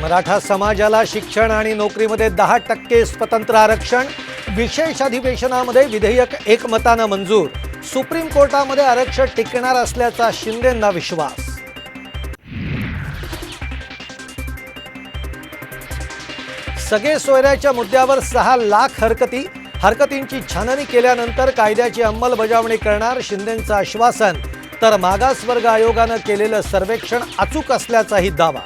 मराठा समाजाला शिक्षण आणि नोकरीमध्ये दहा टक्के स्वतंत्र आरक्षण विशेष अधिवेशनामध्ये विधेयक एकमतानं मंजूर. सुप्रीम कोर्टामध्ये आरक्षण टिकणार असल्याचा शिंदेंना विश्वास. सगळे सोयऱ्याच्या मुद्द्यावर सहा लाख हरकती हरकतींची छाननी केल्यानंतर कायद्याची अंमलबजावणी करणार शिंदेंचं आश्वासन. तर मागासवर्ग आयोगानं केलेलं सर्वेक्षण अचूक असल्याचाही दावा.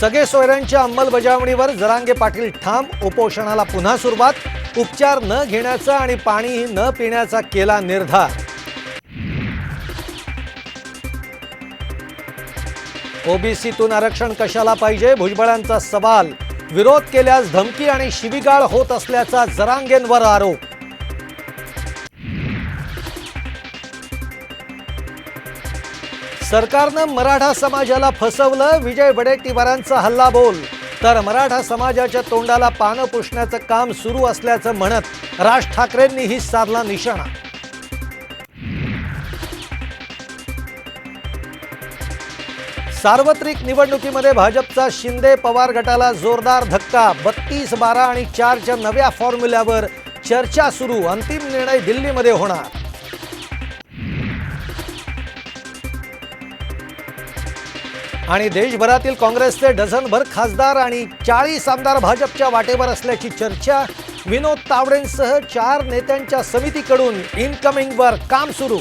सगळे सोयऱ्यांच्या अंमलबजावणीवर जरांगे पाटील ठाम उपोषणाला पुन्हा सुरुवात उपचार न घेण्याचा आणि पाणी न पिण्याचा केला निर्धार. ओबीसीतून आरक्षण कशाला पाहिजे भुजबळांचा सवाल विरोध केल्यास धमकी आणि शिवीगाळ होत असल्याचा जरांगेंवर आरोप. सरकारनं मराठा समाजाला फसवलं विजय वडेट्टीवारांचा हल्ला बोल तर मराठा समाजाच्या तोंडाला पानं पुसण्याचं काम सुरू असल्याचं म्हणत राज ठाकरेंनीही साधला निशाणा. सार्वत्रिक निवडणुकीमध्ये भाजपचा शिंदे पवार गटाला जोरदार धक्का. बत्तीस बारा आणि चारच्या नव्या फॉर्म्युल्यावर चर्चा सुरू. अंतिम निर्णय दिल्लीमध्ये होणार. आणि देशभरातील काँग्रेसचे डझनभर खासदार आणि चाळीस आमदार भाजपच्या वाटेवर असल्याची चर्चा विनोद तावडेंसह चार नेत्यांच्या समितीकडून इनकमिंगवर काम सुरू.